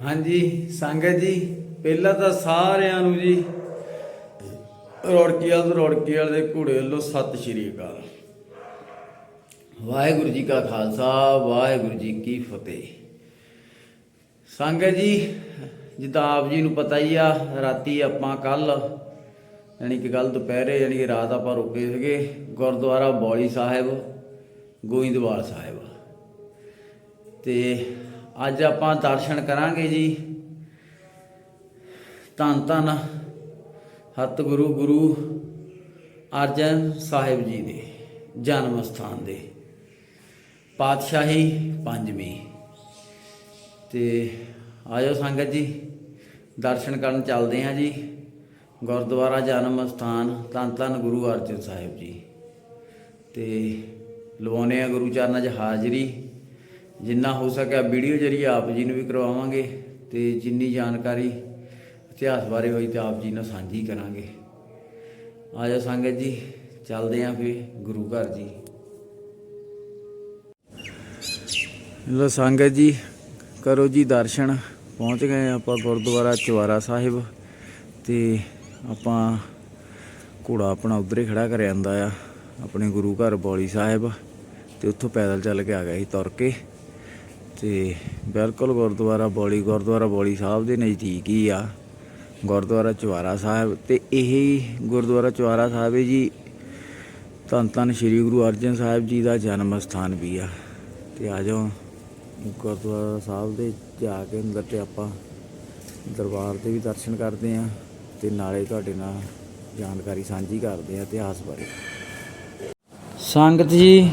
ਹਾਂਜੀ, ਸੰਗਤ ਜੀ, ਪਹਿਲਾਂ ਤਾਂ ਸਾਰਿਆਂ ਨੂੰ ਜੀ ਰੋੜਕੀ ਵਾਲ ਰੋੜਕੀ ਵਾਲ ਦੇ ਘੋੜੇ ਵੱਲੋਂ ਸਤਿ ਸ਼੍ਰੀ ਅਕਾਲ। ਵਾਹਿਗੁਰੂ ਜੀ ਕਾ ਖਾਲਸਾ, ਵਾਹਿਗੁਰੂ ਜੀ ਕੀ ਫਤਿਹ। ਸੰਗਤ ਜੀ, ਜਿੱਦਾਂ ਆਪ ਜੀ ਨੂੰ ਪਤਾ ਹੀ ਆ, ਰਾਤੀ ਆਪਾਂ ਕੱਲ ਯਾਨੀ ਕਿ ਕੱਲ ਦੁਪਹਿਰੇ, ਯਾਨੀ ਕਿ ਰਾਤ ਆਪਾਂ ਰੁਕੇ ਸੀਗੇ, ਗੁਰਦੁਆਰਾ ਬੌਲੀ ਸਾਹਿਬ, ਗੋਇੰਦਵਾਲ ਸਾਹਿਬ। ਤੇ ਅੱਜ ਆਪਾਂ ਦਰਸ਼ਨ ਕਰਾਂਗੇ ਜੀ। ਧੰਨ ਧੰਨ ਸਤਿਗੁਰੂ, ਗੁਰੂ ਅਰਜਨ ਸਾਹਿਬ ਜੀ ਦੇ ਜਨਮ ਸਥਾਨ ਦੇ। ਪਾਤਸ਼ਾਹੀ ਪੰਜਵੀਂ। ਤੇ ਆਜੋ ਸੰਗਤ ਜੀ, ਦਰਸ਼ਨ ਕਰਨ ਚੱਲਦੇ ਹਾਂ ਜੀ। ਗੁਰਦੁਆਰਾ ਜਨਮ ਸਥਾਨ, ਧੰਨ ਧੰਨ ਗੁਰੂ ਅਰਜਨ ਸਾਹਿਬ ਜੀ। ਤੇ ਲਵਾਉਣੇ ਆ ਗੁਰੂ ਚਰਨਾਂ 'ਚ ਹਾਜ਼ਰੀ। ਜਿੰਨਾ ਹੋ ਸਕਿਆ ਵੀਡੀਓ ਜਰੀਏ ਆਪ ਜੀ ਨੂੰ ਵੀ ਕਰਵਾਵਾਂਗੇ ਤੇ ਜਿੰਨੀ ਜਾਣਕਾਰੀ ਇਤਿਹਾਸ ਬਾਰੇ ਹੋਈ ਤੇ ਆਪ ਜੀ ਨਾਲ ਸਾਂਝੀ ਕਰਾਂਗੇ। ਆਜੋ ਸੰਗਤ ਜੀ, ਚੱਲਦੇ ਆਂ ਫੇ ਗੁਰੂ ਘਰ ਜੀ। ਲੋ ਸੰਗਤ ਜੀ, ਕਰੋ ਜੀ ਦਰਸ਼ਨ। ਪਹੁੰਚ ਗਏ ਆਪਾਂ ਗੁਰਦੁਆਰਾ ਚਵਾਰਾ ਸਾਹਿਬ ਤੇ ਆਪਾਂ ਘੋੜਾ ਆਪਣਾ ਉਧਰੇ ਖੜਾ ਕਰ ਜਾਂਦਾ ਆ, ਆਪਣੇ ਗੁਰੂ ਘਰ ਬੌਲੀ ਸਾਹਿਬ ਤੇ ਉੱਥੋਂ ਪੈਦਲ ਚੱਲ ਕੇ ਆ ਗਿਆ ਸੀ ਤੁਰ ਕੇ। ਤੇ ਬਿਲਕੁਲ ਗੁਰਦੁਆਰਾ ਬੌਲੀ ਗੁਰਦੁਆਰਾ ਬੌਲੀ ਸਾਹਿਬ ਦੇ ਨਜ਼ਦੀਕ ਹੀ ਆ, ਗੁਰਦੁਆਰਾ ਚਵਾਰਾ ਸਾਹਿਬ ਤੇ ਇਹ ਗੁਰਦੁਆਰਾ ਚਵਾਰਾ ਸਾਹਿਬ ਹੈ ਜੀ। ਧੰਨ ਧੰਨ ਸ੍ਰੀ ਗੁਰੂ ਅਰਜਨ ਸਾਹਿਬ ਜੀ ਦਾ ਜਨਮ ਸਥਾਨ ਵੀ ਆ। ਤੇ ਆ ਜਾਓ ਗੁਰਦੁਆਰਾ ਸਾਹਿਬ ਦੇ ਜਾ ਕੇ ਅੰਦਰ ਤੇ ਆਪਾਂ ਦਰਬਾਰ ਦੇ ਵੀ ਦਰਸ਼ਨ ਕਰਦੇ ਆ ਤੇ ਨਾਲੇ ਤੁਹਾਡੇ ਨਾਲ ਜਾਣਕਾਰੀ ਸਾਂਝੀ ਕਰਦੇ ਆ ਇਤਿਹਾਸ ਬਾਰੇ। ਸੰਗਤ ਜੀ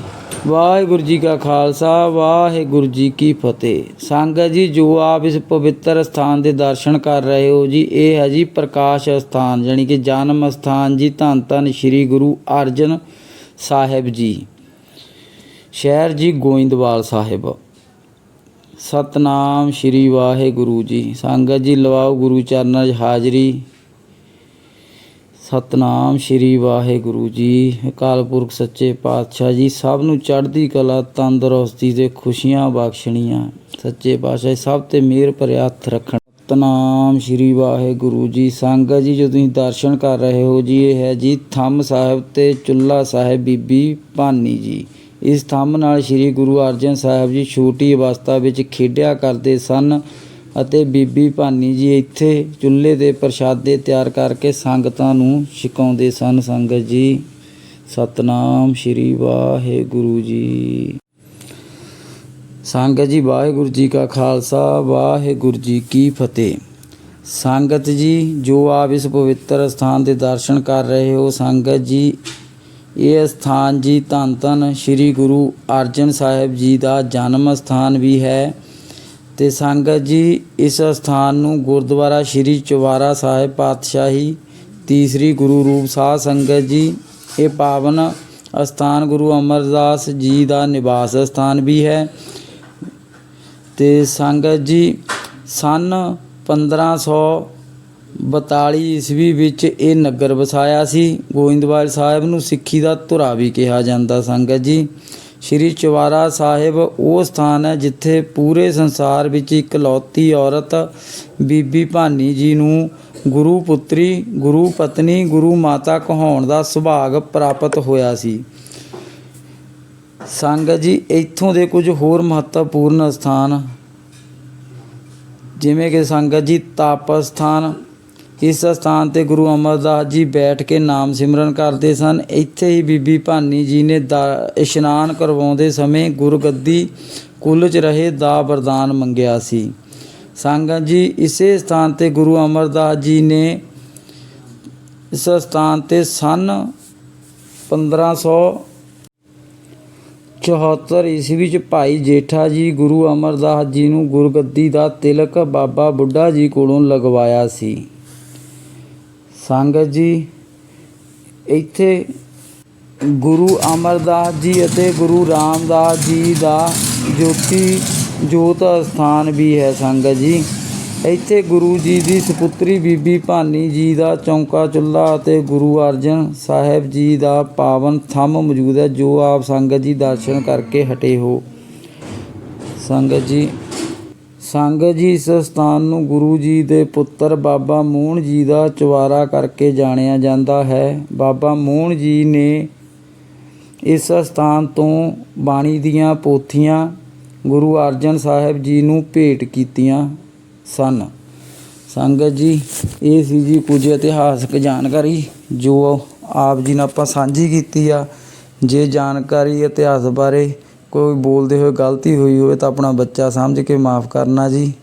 ਵਾਹਿਗੁਰੂ ਜੀ ਕਾ ਖਾਲਸਾ, ਵਾਹਿਗੁਰੂ ਜੀ ਕੀ ਫਤਿਹ। ਸੰਗਤ ਜੀ, ਜੋ ਆਪ ਇਸ ਪਵਿੱਤਰ ਸਥਾਨ ਦੇ ਦਰਸ਼ਨ ਕਰ ਰਹੇ ਹੋ ਜੀ, ਇਹ ਹੈ ਜੀ ਪ੍ਰਕਾਸ਼ ਸਥਾਨ ਯਾਨੀ ਕਿ ਜਨਮ ਸਥਾਨ ਜੀ, ਧੰਨ ਧੰਨ ਸ੍ਰੀ ਗੁਰੂ ਅਰਜਨ ਸਾਹਿਬ ਜੀ। ਸ਼ਹਿਰ ਜੀ, ਗੋਇੰਦਵਾਲ ਸਾਹਿਬ। ਸਤਨਾਮ ਸ੍ਰੀ ਵਾਹਿਗੁਰੂ ਜੀ। ਸੰਗਤ ਜੀ, ਲਵਾਓ ਗੁਰੂ ਚਰਨਾਂ 'ਚ ਹਾਜ਼ਰੀ। ਸਤਨਾਮ ਸ੍ਰੀ ਵਾਹਿਗੁਰੂ ਜੀ। ਅਕਾਲ ਪੁਰਖ ਸੱਚੇ ਪਾਤਸ਼ਾਹ ਜੀ, ਸਭ ਨੂੰ ਚੜ੍ਹਦੀ ਕਲਾ, ਤੰਦਰੁਸਤੀ ਤੇ ਖੁਸ਼ੀਆਂ ਬਖਸ਼ਣੀਆਂ। ਸੱਚੇ ਪਾਤਸ਼ਾਹ ਸਭ ਤੇ ਮਿਹਰ ਭਰਿਆ ਹੱਥ ਰੱਖਣ। ਸਤਨਾਮ ਸ੍ਰੀ ਵਾਹਿਗੁਰੂ ਜੀ। ਸੰਗਤ ਜੀ, ਜੋ ਤੁਸੀਂ ਦਰਸ਼ਨ ਕਰ ਰਹੇ ਹੋ ਜੀ, ਇਹ ਹੈ ਜੀ ਥੰਮ ਸਾਹਿਬ ਤੇ ਚੁੱਲਾ ਸਾਹਿਬ ਬੀਬੀ ਭਾਨੀ ਜੀ। ਇਸ ਥੰਮ ਨਾਲ ਸ੍ਰੀ ਗੁਰੂ ਅਰਜਨ ਸਾਹਿਬ ਜੀ ਛੋਟੀ ਅਵਸਥਾ ਵਿੱਚ ਖੇਡਿਆ ਕਰਦੇ ਸਨ। ਅਤੇ ਬੀਬੀ ਭਾਨੀ ਜੀ ਇੱਥੇ ਚੁੱਲ੍ਹੇ ਦੇ ਪ੍ਰਸ਼ਾਦੇ ਤਿਆਰ ਕਰਕੇ ਸੰਗਤਾਂ ਨੂੰ ਛਕਾਉਂਦੇ ਸਨ। ਸੰਗਤ ਜੀ, ਸਤਨਾਮ ਸ੍ਰੀ ਵਾਹਿਗੁਰੂ ਜੀ। ਸੰਗਤ ਜੀ, ਵਾਹਿਗੁਰੂ ਜੀ ਕਾ ਖਾਲਸਾ, ਵਾਹਿਗੁਰੂ ਜੀ ਕੀ ਫਤਿਹ। ਸੰਗਤ ਜੀ, ਜੋ ਆਪ ਇਸ ਪਵਿੱਤਰ ਸਥਾਨ ਦੇ ਦਰਸ਼ਨ ਕਰ ਰਹੇ ਹੋ, ਸੰਗਤ ਜੀ, ਇਹ ਸਥਾਨ ਜੀ ਧੰਨ ਧੰਨ ਸ੍ਰੀ ਗੁਰੂ ਅਰਜਨ ਸਾਹਿਬ ਜੀ ਦਾ ਜਨਮ ਸਥਾਨ ਵੀ ਹੈ। ਤੇ ਸੰਗਤ ਜੀ ਇਸ ਸਥਾਨ ਨੂੰ ਗੁਰਦੁਆਰਾ ਸ੍ਰੀ ਚਵਾਰਾ ਸਾਹਿਬ ਪਾਤਸ਼ਾਹੀ ਤੀਸਰੀ ਗੁਰੂ ਰੂਪ ਸਾਧ ਸੰਗਤ ਜੀ, ਇਹ ਪਾਵਨ ਸਥਾਨ ਗੁਰੂ ਅਮਰਦਾਸ ਜੀ ਦਾ ਨਿਵਾਸ ਸਥਾਨ ਵੀ ਹੈ। ਤੇ ਸੰਗਤ ਜੀ ਸਨ 1542 ਈਸਵੀ ਵਿੱਚ ਇਹ ਨਗਰ ਵਸਾਇਆ ਸੀ। ਗੋਇੰਦਵਾਲ ਸਾਹਿਬ ਨੂੰ ਸਿੱਖੀ ਦਾ ਧੁਰਾ ਵੀ ਕਿਹਾ ਜਾਂਦਾ ਸੰਗਤ ਜੀ। ਸ਼੍ਰੀ ਚਵਾਰਾ ਸਾਹਿਬ, ਉਹ ਸਥਾਨ ਹੈ ਜਿੱਥੇ ਪੂਰੇ ਸੰਸਾਰ ਵਿੱਚ ਇਕਲੌਤੀ ਔਰਤ, ਬੀਬੀ ਭਾਨੀ ਜੀ ਨੂੰ ਗੁਰੂ ਪੁੱਤਰੀ, ਗੁਰੂ ਪਤਨੀ, ਗੁਰੂ ਮਾਤਾ ਕਹਾਉਣ ਦਾ ਸੁਭਾਗ ਪ੍ਰਾਪਤ ਹੋਇਆ ਸੀ। ਸੰਗਤ ਜੀ, ਇੱਥੋਂ ਦੇ ਕੁਝ ਹੋਰ ਮਹੱਤਵਪੂਰਨ ਸਥਾਨ, ਜਿਵੇਂ ਕਿ ਸੰਗਤ ਜੀ ਤਪ ਸਥਾਨ ਇਸ ਸਥਾਨ ਤੇ ਗੁਰੂ ਅਮਰਦਾਸ ਜੀ ਬੈਠ ਕੇ ਨਾਮ ਸਿਮਰਨ ਕਰਦੇ ਸਨ। ਇੱਥੇ ਹੀ ਬੀਬੀ ਭਾਨੀ ਜੀ ਨੇ ਦਾ- ਇਸ਼ਨਾਨ ਕਰਵਾਉਂਦੇ ਸਮੇਂ ਗੁਰਗੱਦੀ ਕੁੱਲ 'ਚ ਰਹੇ ਦਾ ਵਰਦਾਨ ਮੰਗਿਆ ਸੀ। ਸੰਗਤ ਜੀ, ਇਸੇ ਸਥਾਨ ਤੇ ਗੁਰੂ ਅਮਰਦਾਸ ਜੀ ਨੇ ਇਸ ਸਥਾਨ ਤੇ ਸਨ 1500 74 ਈਸਵੀ ਚ ਭਾਈ ਜੇਠਾ ਜੀ ਗੁਰੂ ਅਮਰਦਾਸ ਜੀ ਨੂੰ ਗੁਰਗੱਦੀ ਦਾ ਤਿਲਕ ਬਾਬਾ ਬੁੱਢਾ ਜੀ ਕੋਲੋਂ ਲਗਵਾਇਆ ਸੀ। ਸੰਗਤ ਜੀ, ਇੱਥੇ ਗੁਰੂ ਅਮਰਦਾਸ ਜੀ ਅਤੇ ਗੁਰੂ ਰਾਮਦਾਸ ਜੀ ਦਾ ਜੋਤੀ ਜੋਤ ਸਥਾਨ ਵੀ ਹੈ ਸੰਗਤ ਜੀ। ਇੱਥੇ ਗੁਰੂ ਜੀ ਦੀ ਸੁਪੁੱਤਰੀ ਬੀਬੀ ਭਾਨੀ ਜੀ ਦਾ ਚੌਂਕਾ ਚੁੱਲ੍ਹਾ ਅਤੇ ਗੁਰੂ ਅਰਜਨ ਸਾਹਿਬ ਜੀ ਦਾ ਪਾਵਨ ਥੰਮ ਮੌਜੂਦ ਹੈ, ਜੋ ਆਪ ਸੰਗਤ ਜੀ ਦਰਸ਼ਨ ਕਰਕੇ ਹਟੇ ਹੋ। ਸੰਗਤ ਜੀ ਸੰਗਤ ਜੀ ਇਸ ਸਥਾਨ ਨੂੰ ਗੁਰੂ ਜੀ ਦੇ ਪੁੱਤਰ ਬਾਬਾ ਮੋਹਨ ਜੀ ਦਾ ਚਵਾਰਾ ਕਰਕੇ ਜਾਣਿਆ ਜਾਂਦਾ ਹੈ। ਬਾਬਾ ਮੋਹਨ ਜੀ ਨੇ ਇਸ ਸਥਾਨ ਤੋਂ ਬਾਣੀ ਦੀਆਂ ਪੋਥੀਆਂ ਗੁਰੂ ਅਰਜਨ ਸਾਹਿਬ ਜੀ ਨੂੰ ਭੇਟ ਕੀਤੀਆਂ ਸਨ। ਸੰਗਤ ਜੀ, ਇਹ ਸੀ ਜੀ ਕੁਝ ਇਤਿਹਾਸਕ ਜਾਣਕਾਰੀ ਜੋ ਆਪ ਜੀ ਨਾਲ ਆਪਾਂ ਸਾਂਝੀ ਕੀਤੀ ਆ। ਜੇ ਜਾਣਕਾਰੀ ਇਤਿਹਾਸ ਬਾਰੇ ਕੋਈ ਬੋਲਦੇ ਹੋਏ ਗਲਤੀ ਹੋਈ ਹੋਵੇ ਤਾਂ ਆਪਣਾ ਬੱਚਾ ਸਮਝ ਕੇ ਮਾਫ ਕਰਨਾ ਜੀ।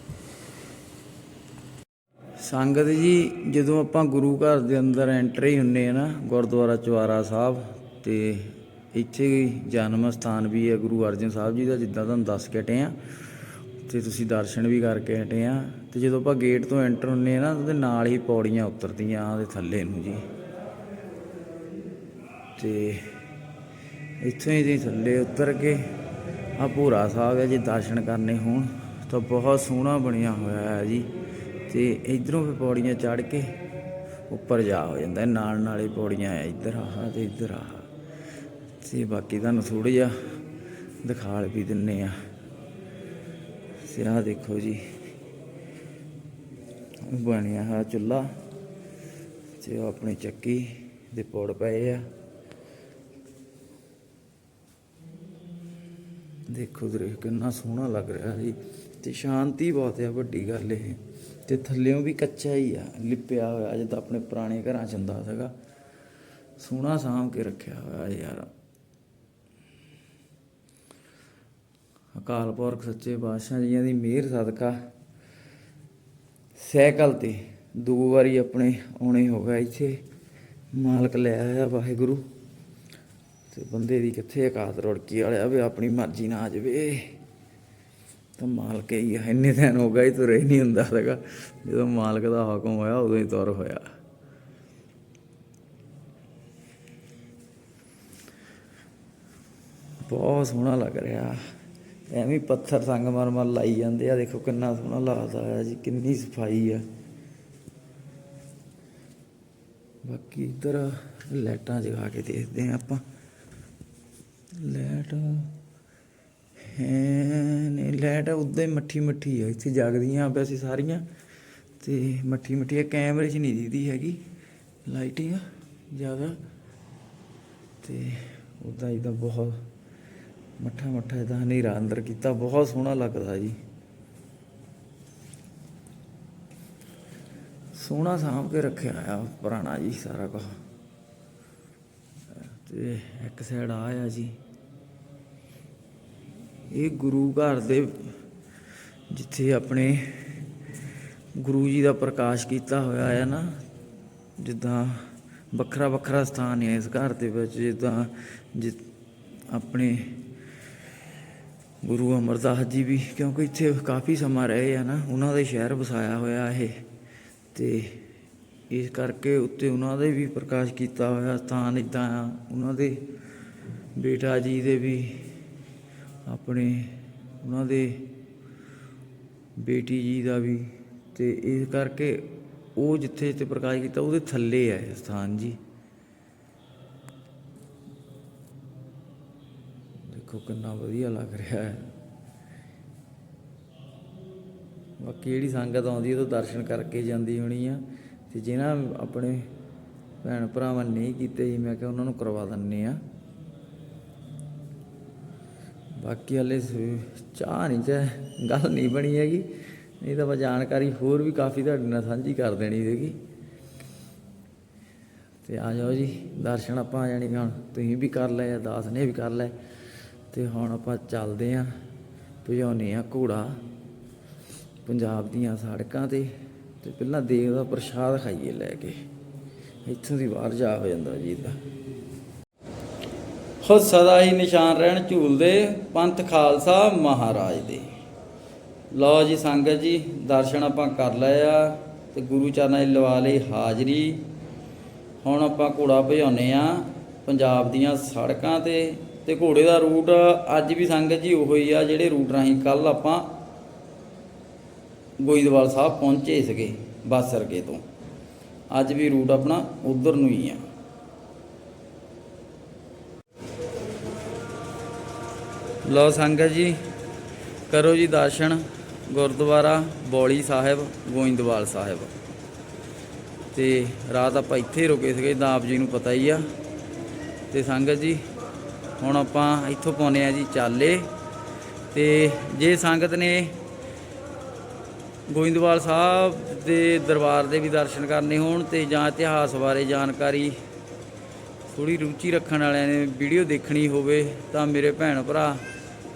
ਸੰਗਤ ਜੀ, ਜਦੋਂ ਆਪਾਂ ਗੁਰੂ ਘਰ ਦੇ ਅੰਦਰ ਐਂਟਰ ਹੀ ਹੁੰਨੇ ਆ ਨਾ, ਗੁਰਦੁਆਰਾ ਚਵਾਰਾ ਸਾਹਿਬ, ਤੇ ਇੱਥੇ ਜਨਮ ਸਥਾਨ ਵੀ ਹੈ ਗੁਰੂ ਅਰਜਨ ਸਾਹਿਬ ਜੀ ਦਾ, ਜਿੱਦਾਂ ਤੁਹਾਨੂੰ ਦੱਸ ਕੇ ਹਟੇ ਆ। ਤੇ ਤੁਸੀਂ ਦਰਸ਼ਨ ਵੀ ਕਰਕੇ ਹਟੇ ਆ। ਤੇ ਜਦੋਂ ਆਪਾਂ ਗੇਟ ਤੋਂ ਐਂਟਰ ਹੁੰਨੇ ਆ ਨਾ ਉਹਦੇ ਨਾਲ ਹੀ ਪੌੜੀਆਂ ਉਤਰਦੀਆਂ ਉਹਦੇ ਥੱਲੇ ਨੂੰ ਜੀ। ਤੇ ਇੱਥੋਂ ਹੀ ਦੀ ਥੱਲੇ ਉਤਰ ਕੇ ਆ ਭੂਰਾ ਸਾਹਿਬ ਹੈ ਜੀ, ਦਰਸ਼ਨ ਕਰਨੇ ਹੋਣ। ਤਾਂ ਬਹੁਤ ਸੋਹਣਾ ਬਣਿਆ ਹੋਇਆ ਹੈ ਜੀ। ਤੇ ਇਧਰੋਂ ਵੀ ਪੌੜੀਆਂ ਚੜ੍ਹ ਕੇ ਉੱਪਰ ਜਾ ਹੋ ਜਾਂਦਾ ਨਾਲ ਨਾਲ ਹੀ ਪੌੜੀਆਂ ਆ, ਇੱਧਰ ਆਹ ਤੇ ਇੱਧਰ ਆਹ। ਤੇ ਬਾਕੀ ਤੁਹਾਨੂੰ ਥੋੜ੍ਹਾ ਜਿਹਾ ਦਿਖਾਲ ਵੀ ਦਿੰਨੇ ਆ। ਤੇ ਆਹ ਦੇਖੋ ਜੀ ਬਣਿਆ ਹੈ ਚੁੱਲਾ ਤੇ ਉਹ ਆਪਣੀ ਚੱਕੀ ਦੇ ਪੌੜ ਪਏ ਆ। ਦੇਖੋ ਦਰੇ ਕਿੰਨਾ ਸੋਹਣਾ ਲੱਗ ਰਿਹਾ ਜੀ। ਤੇ ਸ਼ਾਂਤੀ ਬਹੁਤ ਆ, ਵੱਡੀ ਗੱਲ ਇਹ। ਤੇ ਥੱਲਿਓਂ ਵੀ ਕੱਚਾ ਹੀ ਆ, ਲਿਪਿਆ ਹੋਇਆ ਜਿੱਦਾਂ ਆਪਣੇ ਪੁਰਾਣੇ ਘਰਾਂ ਚ ਹੁੰਦਾ ਸੀਗਾ। ਸੋਹਣਾ ਸਾਂਭ ਕੇ ਰੱਖਿਆ ਹੋਇਆ ਯਾਰ। ਅਕਾਲ ਪੁਰਖ, ਸੱਚੇ ਪਾਤਸ਼ਾਹ ਜੀਆਂ ਦੀ ਮਿਹਰ, ਸਦਕਾ। ਸਾਈਕਲ ਤੇ ਦੋ ਵਾਰੀ ਆਪਣੇ ਆਉਣੇ ਹੋ ਗਿਆ ਇੱਥੇ। ਮਾਲਕ ਲੈ ਆਇਆ ਵਾਹਿਗੁਰੂ। ਤੇ ਬੰਦੇ ਦੀ ਕਿੱਥੇ ਔਕਾਤ ਰੁੜਕੀ ਵਾਲਿਆ ਵੀ ਆਪਣੀ ਮਰਜ਼ੀ ਨਾਲ ਆ ਜਾਵੇ। ਤਾਂ ਮਾਲਕ ਹੀ ਆ, ਇੰਨੇ ਦਿਨ ਹੋ ਗਏ ਤੁਰੇ ਨਹੀਂ ਹੁੰਦਾ ਸੀਗਾ। ਜਦੋਂ ਮਾਲਕ ਦਾ ਹੁਕਮ ਹੋਇਆ, ਉਦੋਂ ਹੀ ਤੁਰ ਹੋਇਆ। ਬਹੁਤ ਸੋਹਣਾ ਲੱਗ ਰਿਹਾ। ਐਵੇਂ ਹੀ ਪੱਥਰ ਸੰਗਮਰਮਰ ਲਾਈ ਜਾਂਦੇ ਆ। ਦੇਖੋ ਕਿੰਨਾ ਸੋਹਣਾ ਲੱਗਦਾ ਆ ਜੀ, ਕਿੰਨੀ ਸਫ਼ਾਈ ਆ। ਬਾਕੀ ਇੱਧਰ ਲਾਈਟਾਂ ਜਗਾ ਕੇ ਦੇਖਦੇ ਆ ਆਪਾਂ ਲਾਈਟ ਹੈ ਲਾਈਟ ਉੱਦਾਂ ਹੀ ਮੱਠੀ ਮੱਠੀ ਆ, ਇੱਥੇ ਜਗਦੀਆਂ ਪਿਆ ਸੀ ਸਾਰੀਆਂ। ਤੇ ਮੱਠੀ ਮੱਠੀ ਆ, ਕੈਮਰੇ 'ਚ ਨਹੀਂ ਦਿਖਦੀ ਹੈਗੀ, ਲਾਈਟਿੰਗ ਜ਼ਿਆਦਾ। ਤੇ ਉਦਾਂ ਹੀ ਬਹੁਤ ਮੱਠਾ ਮੱਠਾ ਇਹਦਾ ਹਨੇਰਾ ਅੰਦਰ ਕੀਤਾ, ਬਹੁਤ ਸੋਹਣਾ ਲੱਗਦਾ ਜੀ। ਸੋਹਣਾ ਸਾਂਭ ਕੇ ਰੱਖਿਆ ਆ ਪੁਰਾਣਾ ਜੀ ਸਾਰਾ ਕੁਝ ਤੇ ਇੱਕ ਸਾਈਡ ਆ ਆ ਜੀ। ਇਹ ਗੁਰੂ ਘਰ ਦੇ ਜਿੱਥੇ ਆਪਣੇ ਗੁਰੂ ਜੀ ਦਾ ਪ੍ਰਕਾਸ਼ ਕੀਤਾ ਹੋਇਆ ਹੈ ਨਾ, ਜਿੱਦਾਂ ਵੱਖਰਾ ਵੱਖਰਾ ਸਥਾਨ ਹੈ ਇਸ ਘਰ ਦੇ ਵਿੱਚ, ਜਿੱਦਾਂ ਜਿ ਆਪਣੇ ਗੁਰੂ ਅਮਰਦਾਸ ਜੀ ਵੀ, ਕਿਉਂਕਿ ਇੱਥੇ ਕਾਫੀ ਸਮਾਂ ਰਹੇ ਆ ਨਾ, ਉਹਨਾਂ ਦਾ ਸ਼ਹਿਰ ਵਸਾਇਆ ਹੋਇਆ ਇਹ, ਤੇ ਇਸ ਕਰਕੇ ਉੱਤੇ ਉਹਨਾਂ ਦੇ ਵੀ ਪ੍ਰਕਾਸ਼ ਕੀਤਾ ਹੋਇਆ ਸਥਾਨ ਇਦਾਂ ਆ, ਉਹਨਾਂ ਦੇ ਬੇਟਾ ਜੀ ਦੇ ਵੀ ਆਪਣੇ ਉਹਨਾਂ ਦੇ ਬੇਟੀ ਜੀ ਦਾ ਵੀ ਤੇ ਇਸ ਕਰਕੇ ਉਹ ਜਿੱਥੇ ਜਿੱਥੇ ਪ੍ਰਕਾਸ਼ ਕੀਤਾ ਉਹਦੇ ਥੱਲੇ ਹੈ ਇਹ ਸਥਾਨ ਜੀ। ਦੇਖੋ ਕਿੰਨਾ ਵਧੀਆ ਲੱਗ ਰਿਹਾ ਹੈ। ਬਾਕੀ ਜਿਹੜੀ ਸੰਗਤ ਆਉਂਦੀ ਉਹ ਦਰਸ਼ਨ ਕਰਕੇ ਜਾਂਦੀ ਹੋਣੀ ਆ ਤੇ ਜਿਹਨਾਂ ਆਪਣੇ ਭੈਣ ਭਰਾਵਾਂ ਨਹੀਂ ਕੀਤੇ ਜੀ, ਮੈਂ ਕਿਹਾ ਉਹਨਾਂ ਨੂੰ ਕਰਵਾ ਦਿੰਨੇ ਆ ਬਾਕੀ ਹਲੇ ਚਾਹ ਨਹੀਂ ਚਾਹ, ਗੱਲ ਨਹੀਂ ਬਣੀ ਹੈਗੀ। ਨਹੀਂ ਤਾਂ ਮੈਂ ਜਾਣਕਾਰੀ ਹੋਰ ਵੀ ਕਾਫੀ ਤੁਹਾਡੇ ਨਾਲ ਸਾਂਝੀ ਕਰ ਦੇਣੀ ਸੀਗੀ। ਤੇ ਆ ਜਾਓ ਜੀ, ਦਰਸ਼ਨ ਆਪਾਂ ਜਾਣੀ ਕਿ ਹੁਣ ਤੁਸੀਂ ਵੀ ਕਰ ਲੈ ਦਾਸ ਨੇ ਵੀ ਕਰ ਲੈ। ਤੇ ਹੁਣ ਆਪਾਂ ਚੱਲਦੇ ਆਂ ਭਜਾਉਨੇ ਆ ਘੋੜਾ ਪੰਜਾਬ ਦੀਆਂ ਸੜਕਾਂ ਤੇ। ਤੇ ਪਹਿਲਾਂ ਦੇਗ ਦਾ ਪ੍ਰਸ਼ਾਦ ਖਾਈਏ ਲੈ ਕੇ। ਇੱਥੋਂ ਦੀ ਬਾਹਰ ਜਾ ਹੋ ਜਾਂਦਾ ਜੀ ਦਾ ਹੋ ਸਦਾ ਹੀ ਨਿਸ਼ਾਨ ਰਹਿਣ ਝੂਲਦੇ ਪੰਥ ਖਾਲਸਾ ਮਹਾਰਾਜ ਦੇ। ਲਓ ਜੀ ਸੰਗਤ ਜੀ, ਦਰਸ਼ਨ ਆਪਾਂ ਕਰ ਲਏ ਆ ਤੇ ਗੁਰੂ ਚਰਨਾਂ 'ਚ ਲਵਾ ਲਈ ਹਾਜ਼ਰੀ। ਹੁਣ ਆਪਾਂ ਘੋੜਾ ਭਜਾਉਨੇ ਆ ਪੰਜਾਬ ਦੀਆਂ ਸੜਕਾਂ ਤੇ ਤੇ ਘੋੜੇ ਦਾ ਰੂਟ ਅੱਜ ਵੀ ਸੰਗਤ ਜੀ ਉਹੋ ਹੀ ਆ, ਜਿਹੜੇ ਰੂਟ ਰਾਹੀਂ ਕੱਲ ਆਪਾਂ ਗੋਇੰਦਵਾਲ ਸਾਹਿਬ ਪਹੁੰਚੇ ਸੀਗੇ ਬੱਸ ਸਰਕੇ ਤੋਂ। ਅੱਜ ਵੀ ਰੂਟ ਆਪਣਾ ਉਧਰ ਨੂੰ ਹੀ ਆ। ਲਓ ਸੰਗਤ ਜੀ, ਕਰੋ ਜੀ ਦਰਸ਼ਨ, ਗੁਰਦੁਆਰਾ ਬੌਲੀ ਸਾਹਿਬ, ਗੋਇੰਦਵਾਲ ਸਾਹਿਬ। ਤੇ ਰਾਤ ਆਪਾਂ ਇੱਥੇ ਹੀ ਰੁਕੇ ਸੀਗੇ ਤਾਂ ਆਪ ਜੀ ਨੂੰ ਪਤਾ ਹੀ ਆ। ਤੇ ਸੰਗਤ ਜੀ, ਹੁਣ ਆਪਾਂ ਇੱਥੋਂ ਪਾਉਨੇ ਆ ਜੀ ਚਾਲੇ। ਤੇ ਜੇ ਸੰਗਤ ਨੇ ਗੋਇੰਦਵਾਲ ਸਾਹਿਬ ਦੇ ਦਰਬਾਰ ਦੇ ਵੀ ਦਰਸ਼ਨ ਕਰਨੇ ਹੋਣ ਤੇ ਜਾਂ ਇਤਿਹਾਸ ਬਾਰੇ ਜਾਣਕਾਰੀ ਥੋੜੀ ਰੁਚੀ ਰੱਖਣ ਵਾਲਿਆਂ ਨੇ ਵੀਡੀਓ ਦੇਖਣੀ ਹੋਵੇ, ਤਾਂ ਮੇਰੇ ਭੈਣ ਭਰਾ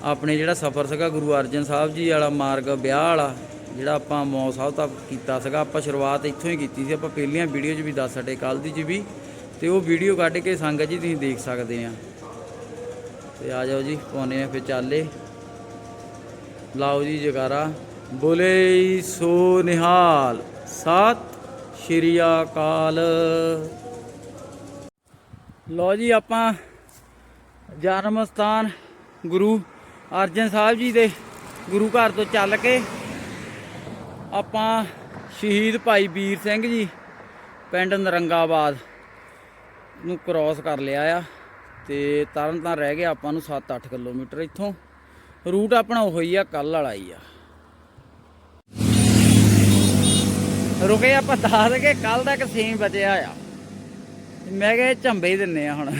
ਆਪਣੇ ਜਿਹੜਾ ਸਫ਼ਰ ਸੀਗਾ, ਗੁਰੂ ਅਰਜਨ ਸਾਹਿਬ ਜੀ ਵਾਲਾ ਮਾਰਗ, ਵਿਆਹ ਵਾਲਾ, ਜਿਹੜਾ ਆਪਾਂ ਮੌ ਸਾਹਿਬ ਤੱਕ ਕੀਤਾ ਸੀਗਾ, ਆਪਾਂ ਸ਼ੁਰੂਆਤ ਇੱਥੋਂ ਹੀ ਕੀਤੀ ਸੀ। ਆਪਾਂ ਪਹਿਲੀਆਂ ਵੀਡੀਓ 'ਚ ਵੀ ਦੱਸ ਛੱਡੇ ਕੱਲ ਦੀ 'ਚ ਵੀ। ਤੇ ਉਹ ਵੀਡੀਓ ਕੱਢ ਕੇ ਸੰਗਤ ਜੀ ਤੁਸੀਂ ਦੇਖ ਸਕਦੇ ਆ। ਤੇ ਆ ਜਾਓ ਜੀ ਪਾਉਨੇ ਆ ਫਿਰ ਚਾਲੇ। ਲਾਓ ਜੀ ਜਗਾਰਾ। ਬੋਲੇ ਸੋ ਨਿਹਾਲ। ਸਤਿ ਸ਼੍ਰੀ ਅਕਾਲ। ਲੋ ਜੀ ਆਪਾਂ ਜਨਮ ਸਥਾਨ ਗੁਰੂ ਅਰਜਨ ਸਾਹਿਬ ਜੀ ਦੇ ਗੁਰੂ ਘਰ ਤੋਂ ਚੱਲ ਕੇ ਆਪਾਂ ਸ਼ਹੀਦ ਭਾਈ ਵੀਰ ਸਿੰਘ ਜੀ ਪਿੰਡ ਨਰੰਗਾਬਾਦ ਨੂੰ ਕ੍ਰਾਸ ਕਰ ਲਿਆ ਆ ਤੇ ਤਰਨ ਤਾਂ ਰਹਿ ਗਿਆ ਆਪਾਂ ਨੂੰ 7-8 ਕਿਲੋਮੀਟਰ ਇੱਥੋਂ। ਰੂਟ ਆਪਣਾ ਉਹੀ ਆ ਕੱਲ ਵਾਲਾ ਹੀ ਆ। ਰੁਕੇ ਆਪਾਂ ਦੱਸ ਕੇ ਕੱਲ ਦਾ ਇੱਕ ਸੇਮ ਬਚਿਆ ਆ। ਮੈਂ ਕਿਹਾ ਇਹ ਝੰਬੇ ਹੀ ਦਿੰਨੇ ਆ ਹੁਣ।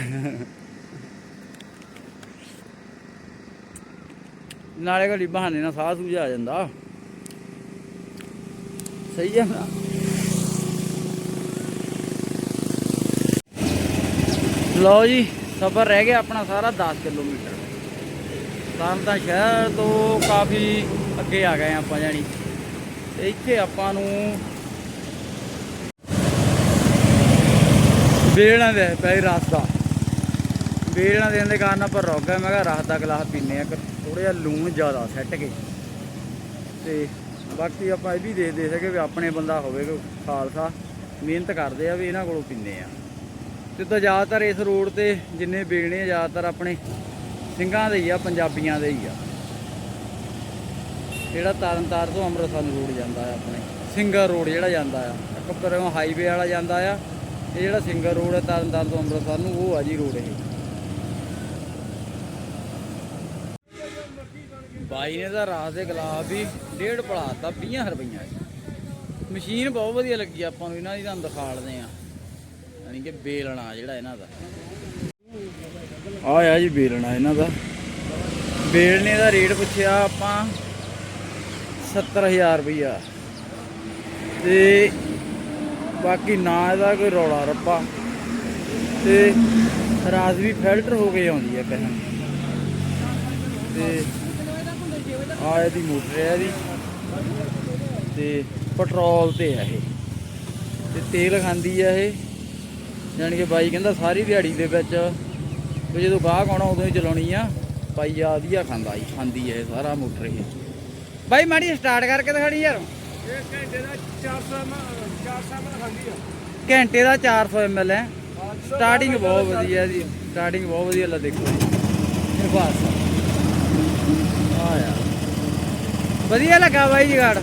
ਨਾਲੇ ਘੜੀ ਬਹਾਨੇ ਨਾਲ ਸਾਹ ਸੂਝ ਆ ਜਾਂਦਾ। ਸਹੀ ਹੈ ਨਾ? ਲਓ ਜੀ, ਸਫ਼ਰ ਰਹਿ ਗਿਆ ਆਪਣਾ ਸਾਰਾ 10 ਕਿਲੋਮੀਟਰ। ਤਾਂ ਤਾਂ ਸ਼ਹਿਰ ਤੋਂ ਕਾਫੀ ਅੱਗੇ ਆ ਗਏ ਆਪਾਂ ਜਾਣੀ। ਤੇ ਇੱਥੇ ਆਪਾਂ ਨੂੰ ਬੇੜਾਂ ਦੇ ਪੈ ਰਸਤਾ। ਬੇੜਾਂ ਦੇਣ ਦੇ ਕਾਰਨ ਆਪਾਂ ਰੁਕ ਗਏ। ਮੈਂ ਕਿਹਾ ਰਸ ਦਾ ਗਲਾਸ ਪੀਨੇ ਆ ਥੋੜਾ ਜਿਹਾ ਲੂਣ ਜ਼ਿਆਦਾ ਸੱਟ ਕੇ ਤੇ ਬਾਕੀ ਆਪਾਂ ਇਹ ਵੀ ਦੇਖ ਦੇ ਸਕੇ ਵੀ ਆਪਣੇ ਬੰਦਾ ਹੋਵੇ ਕੋਈ ਖਾਲਸਾ। ਮਿਹਨਤ ਕਰਦੇ ਆ ਵੀ ਇਹਨਾਂ ਕੋਲੋਂ ਪੀਨੇ ਆ। ਤੇ ਤਾਂ ਜ਼ਿਆਦਾਤਰ ਇਸ ਰੋਡ ਤੇ ਜਿੰਨੇ ਬੇਗਣੇ ਆ, ਜ਼ਿਆਦਾਤਰ ਆਪਣੇ ਸਿੰਘਾਂ ਦੇ ਹੀ ਆ, ਪੰਜਾਬੀਆਂ ਦੇ ਹੀ ਆ। ਜਿਹੜਾ ਤਰਨਤਾਰ ਤੋਂ ਅੰਮ੍ਰਿਤਸਰ ਨੂੰ ਰੋਡ ਜਾਂਦਾ ਆ ਆਪਣੇ। ਸਿੰਗਰ ਰੋਡ ਜਿਹੜਾ ਜਾਂਦਾ ਆ। ਇੱਕ ਪਰੋਂ ਹਾਈਵੇ ਵਾਲਾ ਜਾਂਦਾ ਆ। ਇਹ ਜਿਹੜਾ ਸਿੰਗਰ ਰੋਡ ਹੈ ਤਰਨਤਾਰਨ ਤੋਂ ਅੰਮ੍ਰਿਤਸਰ ਨੂੰ, ਉਹ ਆ ਜੀ ਰੋਡ ਇਹ। ਬਾਈ ਨੇ ਤਾਂ ਰਾਤ ਦੇ ਗੁਲਾਬ ਵੀ ਡੇਢ ਪੜਾਤਾ 20 ਰੁਪਈਆ ਮਸ਼ੀਨ ਬਹੁਤ ਵਧੀਆ ਲੱਗੀ ਆਪਾਂ ਨੂੰ, ਇਹਨਾਂ ਦੀ ਤੁਹਾਨੂੰ ਦਿਖਾੜਦੇ ਆ ਯਾਨੀ ਕਿ ਬੇਲਣਾ ਜਿਹੜਾ ਇਹਨਾਂ ਦਾ। ਆ ਆ ਜੀ ਬੇਲਣਾ ਇਹਨਾਂ ਦਾ। ਬੇਲਣੇ ਦਾ ਰੇਟ ਪੁੱਛਿਆ ਆਪਾਂ 70000 ਰੁਪਈਆ। ਤੇ ਬਾਕੀ ਨਾ ਇਹਦਾ ਕੋਈ ਰੌਲਾ ਰੱਪਾ। ਤੇ ਰਾਤ ਵੀ ਫਿਲਟਰ ਹੋ ਕੇ ਆਉਂਦੀ ਹੈ ਪਹਿਲਾਂ ਤੇ ਆ ਇਹਦੀ ਮੋਟਰ ਹੈ ਇਹਦੀ। ਤੇ ਪੈਟਰੋਲ ਤੇ ਆ ਇਹ। ਤੇ ਤੇਲ ਖਾਂਦੀ ਆ ਇਹ। ਜਾਣੀ ਕਿ ਬਾਈ ਕਹਿੰਦਾ ਸਾਰੀ ਦਿਹਾੜੀ ਦੇ ਵਿੱਚ ਵੀ ਜਦੋਂ ਗਾਹਕ ਆਉਣਾ ਉਦੋਂ ਹੀ ਚਲਾਉਣੀ ਆ। ਪਾਈ ਆ ਵਧੀਆ ਖਾਂਦਾ ਜੀ ਖਾਂਦੀ ਹੈ ਸਾਰਾ ਮੋਟਰ ਇਹ। ਬਾਈ ਮਾੜੀ ਸਟਾਰਟ ਕਰਕੇ ਦਿਖਾਣੀ ਯਾਰ। ਘੰਟੇ ਦਾ 400 ml ਹੈ। ਸਟਾਰਟਿੰਗ ਬਹੁਤ ਵਧੀਆ ਜੀ। ਸਟਾਰਟਿੰਗ ਬਹੁਤ ਵਧੀਆ ਲਾ ਦੇਖੋ ਇਹ ਬਸ ਆ ਯਾਰ ਵਧੀਆ ਲੱਗਾ ਬਾਈ ਜਗਾੜ।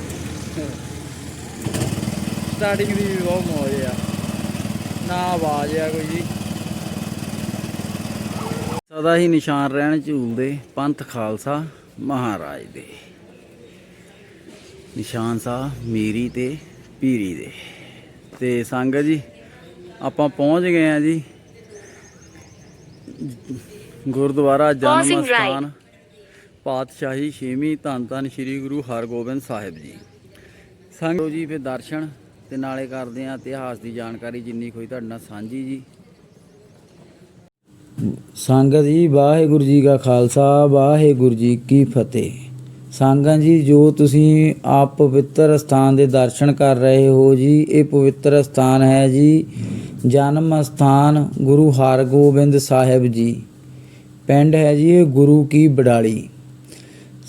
ਸਟਾਰਟਿੰਗ ਦੀ ਵੀ ਬਹੁਤ ਮੌਜ ਆ। ਨਾ ਆਵਾਜ਼ ਆ ਕੋਈ ਜੀ। ਸਦਾ ਹੀ ਨਿਸ਼ਾਨ ਰਹਿਣ ਝੂਲਦੇ ਪੰਥ ਖਾਲਸਾ ਮਹਾਰਾਜ ਦੇ। ਨਿਸ਼ਾਨ ਸਾਹਿਬ ਮੀਰੀ ਤੇ ਪੀਰੀ ਦੇ। ਤੇ ਸੰਗਤ ਜੀ ਆਪਾਂ ਪਹੁੰਚ ਗਏ ਆ ਜੀ। ਗੁਰਦੁਆਰਾ ਜਨਮ. ਸਥਾਨ। ਪਾਤਸ਼ਾਹੀ ਛੇਵੀਂ ਧੰਨ ਧੰਨ ਸ੍ਰੀ ਗੁਰੂ ਹਰਗੋਬਿੰਦ ਸਾਹਿਬ ਜੀ। ਸੰਗਤ ਜੀ, ਫਿਰ ਦਰਸ਼ਨ ਤੇ ਨਾਲੇ ਕਰਦੇ ਆ ਇਤਿਹਾਸ ਦੀ ਜਾਣਕਾਰੀ ਜਿੰਨੀ ਕੋਈ ਤੁਹਾਡੇ ਨਾਲ ਸਾਂਝੀ ਜੀ। ਸੰਗਤ ਜੀ, ਵਾਹਿਗੁਰੂ ਜੀ ਕਾ ਖਾਲਸਾ, ਵਾਹਿਗੁਰੂ ਜੀ ਕੀ ਫਤਿਹ। ਸੰਗਤ ਜੀ, ਜੋ ਤੁਸੀਂ ਆਪ ਪਵਿੱਤਰ ਸਥਾਨ ਦੇ ਦਰਸ਼ਨ ਕਰ ਰਹੇ ਹੋ ਜੀ, ਇਹ ਪਵਿੱਤਰ ਸਥਾਨ ਹੈ ਜੀ, ਜਨਮ ਸਥਾਨ ਗੁਰੂ ਹਰਗੋਬਿੰਦ ਸਾਹਿਬ ਜੀ। ਪਿੰਡ ਹੈ ਜੀ ਇਹ ਗੁਰੂ ਕੀ ਬਡਾਲੀ।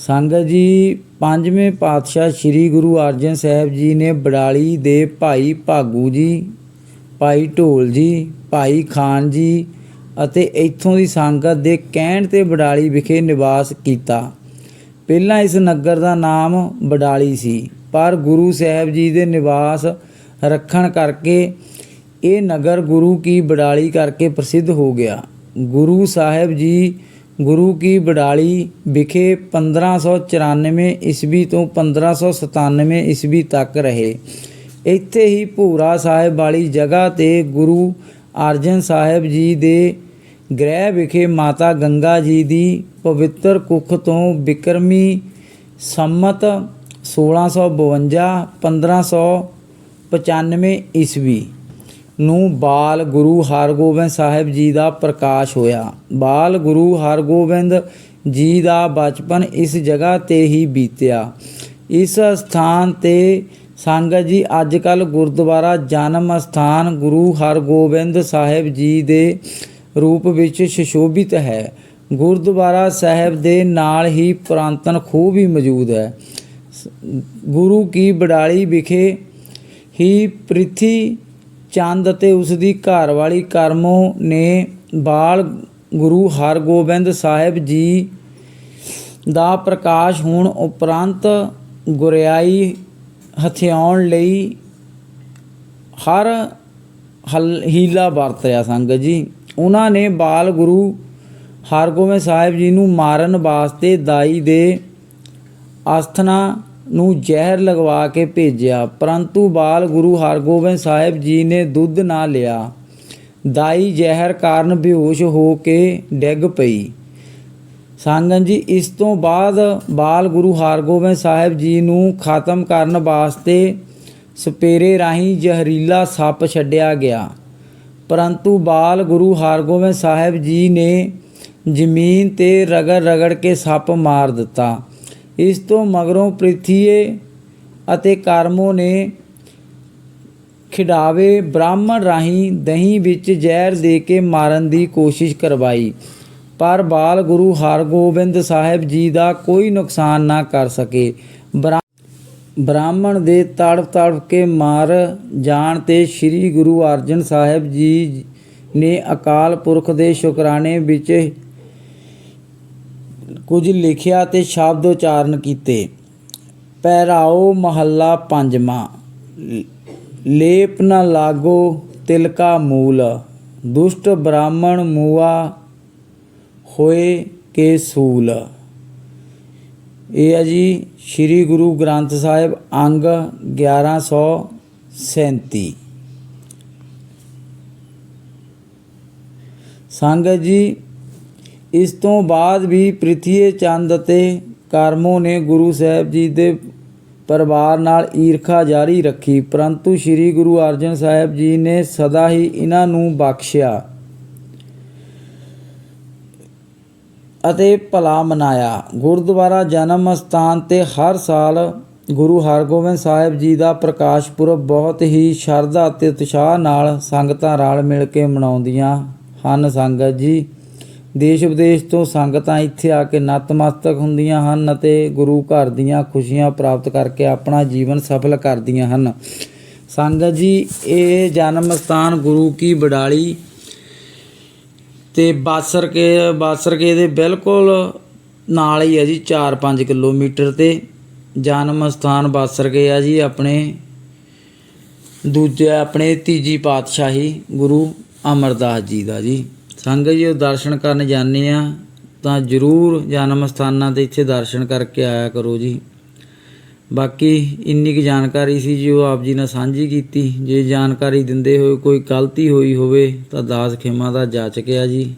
ਸੰਗਤ ਜੀ, ਪੰਜਵੇਂ ਪਾਤਸ਼ਾਹ ਸ੍ਰੀ ਗੁਰੂ ਅਰਜਨ ਸਾਹਿਬ ਜੀ ਨੇ ਬਡਾਲੀ ਦੇ ਭਾਈ ਭਾਗੂ ਜੀ, ਭਾਈ ਢੋਲ ਜੀ, ਭਾਈ ਖਾਨ ਜੀ ਅਤੇ ਇੱਥੋਂ ਦੀ ਸੰਗਤ ਦੇ ਕਹਿਣ ਤੇ ਬਡਾਲੀ ਵਿਖੇ ਨਿਵਾਸ ਕੀਤਾ। ਪਹਿਲਾਂ ਇਸ ਨਗਰ ਦਾ ਨਾਮ ਬਡਾਲੀ ਸੀ, ਪਰ ਗੁਰੂ ਸਾਹਿਬ ਜੀ ਦੇ ਨਿਵਾਸ ਰੱਖਣ ਕਰਕੇ ਇਹ ਨਗਰ ਗੁਰੂ ਕੀ ਬਡਾਲੀ ਕਰਕੇ ਪ੍ਰਸਿੱਧ ਹੋ ਗਿਆ। ਗੁਰੂ ਸਾਹਿਬ ਜੀ ਗੁਰੂ ਕੀ ਬਡਾਲੀ ਵਿਖੇ 1594 ਈਸਵੀ ਤੋਂ 1597 ਈਸਵੀ ਤੱਕ ਰਹੇ। ਇੱਥੇ ਹੀ ਭੂਰਾ ਸਾਹਿਬ ਵਾਲੀ ਜਗ੍ਹਾ ਤੇ ਗੁਰੂ ਅਰਜਨ ਸਾਹਿਬ ਜੀ ਦੇ ਗ੍ਰਹਿ ਵਿਖੇ ਮਾਤਾ ਗੰਗਾ ਜੀ ਦੀ ਪਵਿੱਤਰ ਕੁੱਖ ਤੋਂ ਬਿਕਰਮੀ ਸੰਮਤ 1652 1595 ਈਸਵੀ ਨੂੰ ਬਾਲ ਗੁਰੂ ਹਰਗੋਬਿੰਦ ਸਾਹਿਬ ਜੀ ਦਾ ਪ੍ਰਕਾਸ਼ ਹੋਇਆ। ਬਾਲ ਗੁਰੂ ਹਰਗੋਬਿੰਦ ਜੀ ਦਾ ਬਚਪਨ ਇਸ ਜਗ੍ਹਾ ਤੇ ਹੀ ਬੀਤਿਆ। ਇਸ ਸਥਾਨ ਤੇ ਸੰਗਤ ਜੀ ਅੱਜ ਕੱਲ ਗੁਰਦੁਆਰਾ ਜਨਮ ਸਥਾਨ ਗੁਰੂ ਹਰਗੋਬਿੰਦ ਸਾਹਿਬ ਜੀ ਦੇ ਰੂਪ ਵਿੱਚ ਸੁਸ਼ੋਭਿਤ ਹੈ। ਗੁਰਦੁਆਰਾ ਸਾਹਿਬ ਦੇ ਨਾਲ ਹੀ ਪੁਰਾਤਨ ਖੂਹ ਵੀ ਮੌਜੂਦ ਹੈ। ਸ- ਗੁਰੂ ਕੀ ਬਡਾਲੀ ਵਿਖੇ ਹੀ ਪ੍ਰਿਥੀ ਚੰਦ ਅਤੇ ਉਸ ਦੀ ਘਰਵਾਲੀ ਕਰਮੋ ਨੇ ਬਾਲ ਗੁਰੂ ਹਰਗੋਬਿੰਦ ਸਾਹਿਬ ਜੀ ਦਾ ਪ੍ਰਕਾਸ਼ ਹੋਣ ਉਪਰੰਤ ਗੁਰਿਆਈ ਹਥਿਆਉਣ ਲਈ ਹਰ ਹਲ- ਹੀਲਾ ਵਰਤਿਆ ਸੰਗਤ ਜੀ। ਉਹਨਾਂ ਨੇ ਬਾਲ ਗੁਰੂ ਹਰਗੋਬਿੰਦ ਸਾਹਿਬ ਜੀ ਨੂੰ ਮਾਰਨ ਵਾਸਤੇ ਦਾਈ ਦੇ ਆਸਥਨਾ ਨੂੰ ਜ਼ਹਿਰ ਲਗਵਾ ਕੇ ਭੇਜਿਆ, ਪਰੰਤੂ ਬਾਲ ਗੁਰੂ ਹਰਗੋਬਿੰਦ ਸਾਹਿਬ ਜੀ ਨੇ ਦੁੱਧ ਨਾ ਲਿਆ। ਦਾਈ ਜ਼ਹਿਰ ਕਾਰਨ ਬੇਹੋਸ਼ ਹੋ ਕੇ ਡਿੱਗ ਪਈ। ਸੰਗਤ ਜੀ, ਇਸ ਤੋਂ ਬਾਅਦ ਬਾਲ ਗੁਰੂ ਹਰਗੋਬਿੰਦ ਸਾਹਿਬ ਜੀ ਨੂੰ ਖਤਮ ਕਰਨ ਵਾਸਤੇ ਸਪੇਰੇ ਰਾਹੀਂ ਜ਼ਹਿਰੀਲਾ ਸੱਪ ਛੱਡਿਆ ਗਿਆ। ਪਰੰਤੂ ਬਾਲ ਗੁਰੂ ਹਰਗੋਬਿੰਦ ਸਾਹਿਬ ਜੀ ਨੇ ਜ਼ਮੀਨ ਤੇ ਰਗੜ ਰਗੜ ਕੇ ਸੱਪ ਮਾਰ ਦਿੱਤਾ। ਇਸ ਤੋਂ ਮਗਰੋਂ ਪ੍ਰਿਥੀਏ ਅਤੇ ਕਰਮੋ ਨੇ ਖਿਡਾਵੇ ਬ੍ਰਾਹਮਣ ਰਾਹੀਂ ਦਹੀਂ ਵਿੱਚ ਜ਼ਹਿਰ ਦੇ ਕੇ ਮਾਰਨ ਦੀ ਕੋਸ਼ਿਸ਼ ਕਰਵਾਈ। ਪਰ ਬਾਲ ਗੁਰੂ ਹਰਗੋਬਿੰਦ ਸਾਹਿਬ ਜੀ ਦਾ ਕੋਈ ਨੁਕਸਾਨ ਨਾ ਕਰ ਸਕੇ। ਬ੍ਰਾ- ਬ੍ਰਾਹਮਣ ਦੇ ਤੜਪ ਤੜਪ ਕੇ ਮਾਰ ਜਾਣ ਤੇ ਸ੍ਰੀ ਗੁਰੂ ਅਰਜਨ ਸਾਹਿਬ ਜੀ ਨੇ ਅਕਾਲ ਪੁਰਖ ਦੇ ਸ਼ੁਕਰਾਨੇ ਵਿੱਚ ਕੁਝ ਲਿਖਿਆ ਤੇ ਸ਼ਬਦ ਉਚਾਰਨ ਕੀਤੇ। ਪਹਿਰਾਓ ਮਹੱਲਾ ਪੰਜਵਾਂ। ਲੇਪ ਨਾ ਲਾਗੋ ਤਿਲਕਾ ਮੂਲ। ਦੁਸ਼ਟ ਬ੍ਰਾਹਮਣ ਮੂਆ ਹੋਏ ਕੇ ਸੂਲ। ਇਹ ਹੈ ਜੀ ਸ੍ਰੀ ਗੁਰੂ ਗ੍ਰੰਥ ਸਾਹਿਬ ਅੰਗ 1137 ਸੰਗਤ ਜੀ ਇਸ ਤੋਂ ਬਾਅਦ ਵੀ ਪ੍ਰਿਥੀਏ ਚੰਦ ਅਤੇ ਕਰਮੋ ਨੇ ਗੁਰੂ ਸਾਹਿਬ ਜੀ ਦੇ ਪਰਿਵਾਰ ਨਾਲ ਈਰਖਾ ਜਾਰੀ ਰੱਖੀ, ਪਰੰਤੂ ਸ੍ਰੀ ਗੁਰੂ ਅਰਜਨ ਸਾਹਿਬ ਜੀ ਨੇ ਸਦਾ ਹੀ ਇਹਨਾਂ ਨੂੰ ਬਖਸ਼ਿਆ ਅਤੇ ਭਲਾ ਮਨਾਇਆ। ਗੁਰਦੁਆਰਾ ਜਨਮ ਸਥਾਨ ਤੇ ਹਰ ਸਾਲ ਗੁਰੂ ਹਰਗੋਬਿੰਦ ਸਾਹਿਬ ਜੀ ਦਾ ਪ੍ਰਕਾਸ਼ ਪੁਰਬ ਬਹੁਤ ਹੀ ਸ਼ਰਧਾ ਅਤੇ ਉਤਸ਼ਾਹ ਨਾਲ ਸੰਗਤਾਂ ਰਲ ਮਿਲ ਕੇ ਮਨਾਉਂਦੀਆਂ ਹਨ, ਸੰਗਤ ਜੀ। ਦੇਸ਼ ਵਿਦੇਸ਼ ਤੋਂ ਸੰਗਤਾਂ ਇੱਥੇ ਆ ਕੇ ਨਤਮਸਤਕ ਹੁੰਦੀਆਂ ਹਨ ਅਤੇ ਗੁਰੂ ਘਰ ਦੀਆਂ ਖੁਸ਼ੀਆਂ ਪ੍ਰਾਪਤ ਕਰਕੇ ਆਪਣਾ ਜੀਵਨ ਸਫਲ ਕਰਦੀਆਂ ਹਨ। ਸੰਗਤ ਜੀ, ਇਹ ਜਨਮ ਸਥਾਨ ਗੁਰੂ ਕੀ ਬਡਾਲੀ ਤੇ ਬਾਸਰ ਕੇ ਬਾਸਰ ਕੇ ਦੇ ਬਿਲਕੁਲ ਨਾਲ ਹੀ ਹੈ ਜੀ 4-5 ਕਿਲੋਮੀਟਰ ਤੇ। ਜਨਮ ਸਥਾਨ ਬਾਸਰ ਕੇ ਆ ਜੀ, ਆਪਣੇ ਦੂਜੇ, ਆਪਣੇ ਤੀਜੀ ਪਾਤਸ਼ਾਹੀ ਗੁਰੂ ਅਮਰਦਾਸ ਜੀ ਦਾ ਜੀ। ਸੰਗਤ ਜੀ, ਉਹ ਦਰਸ਼ਨ ਕਰਨ ਜਾਂਦੇ ਆ ਤਾਂ ਜਰੂਰ ਜਨਮ ਸਥਾਨਾਂ ਤੇ ਇੱਥੇ ਦਰਸ਼ਨ ਕਰਕੇ ਆਇਆ ਕਰੋ ਜੀ। ਬਾਕੀ ਇੰਨੀ ਕੁ ਜਾਣਕਾਰੀ ਸੀ ਜੋ ਆਪ ਜੀ ਨਾਲ ਸਾਂਝੀ ਕੀਤੀ। ਜੇ ਜਾਣਕਾਰੀ ਦਿੰਦੇ ਹੋਏ ਕੋਈ ਗਲਤੀ ਹੋਈ ਹੋਵੇ, ਤਾਂ ਦਾਸ ਖੇਮਾ ਦਾ ਜਾਚਕ ਆ ਜੀ।